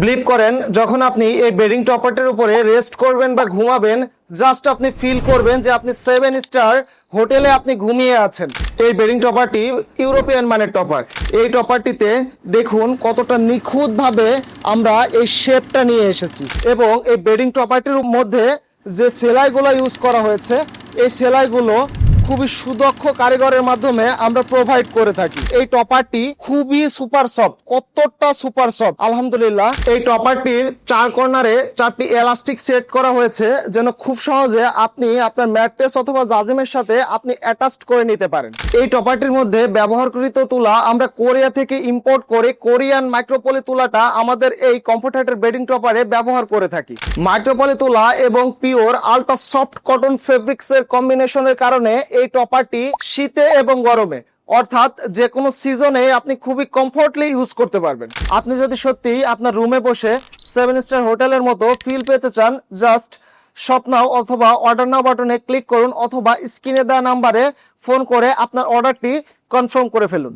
Believe করেন, যখন আপনি এই বেডিং টপারটির উপরে রেস্ট করবেন বা ঘুমাবেন জাস্ট আপনি ফিল করবেন যে আপনি সেভেন স্টার হোটেলে আপনি ঘুমিয়ে আছেন। এই বেডিং টপারটি ইউরোপিয়ান মানের টপার এই টপারটিতে দেখুন কতটা নিখুঁতভাবে আমরা এই শেপটা নিয়ে এসেছি এবং এই বেডিং টপারটির মধ্যে যে সেলাইগুলো ইউজ করা হয়েছে, এই সেলাইগুলো খুবই সুদক্ষ কারিগরের মাধ্যমে আমরা প্রোভাইড করে থাকি। এই টপারটি খুবই সুপার সফট কতটা সুপার সফট আলহামদুলিল্লাহ, এই টপারটির চার কর্নারে চারটি এলাস্টিক সেট করা হয়েছে, যেন খুব সহজে আপনি আপনার ম্যাট্রেস অথবা জাজিমের সাথে আপনি অ্যাটাচড করে নিতে পারেন। এই টপারটির মধ্যে ব্যবহারকৃত তুলা আমরা কোরিয়া থেকে ইম্পোর্ট করে কোরিয়ান মাইক্রোপলি তুলাটা আমাদের এই কমফোর্টের বেডিং টপারে ব্যবহার করে থাকি। মাইক্রোপলি তুলা এবং pure ultra soft cotton fabrics এর কম্বিনেশনের কারণে এই টপারটি শীতে এবং গরমে, অর্থাৎ যে কোনো সিজনে আপনি খুবই কমফোর্টলি ইউজ করতে পারবেন। আপনি যদি সত্যি আপনার রুমে বসে সেভেন স্টার হোটেলের মতো ফিল পেতে চান জাস্ট স্বপ্নাও নাও অথবা অর্ডার নাও বাটনে ক্লিক করুন, অথবা স্ক্রিনে দেওয়া নাম্বারে ফোন করে আপনার অর্ডারটি কনফার্ম করে ফেলুন।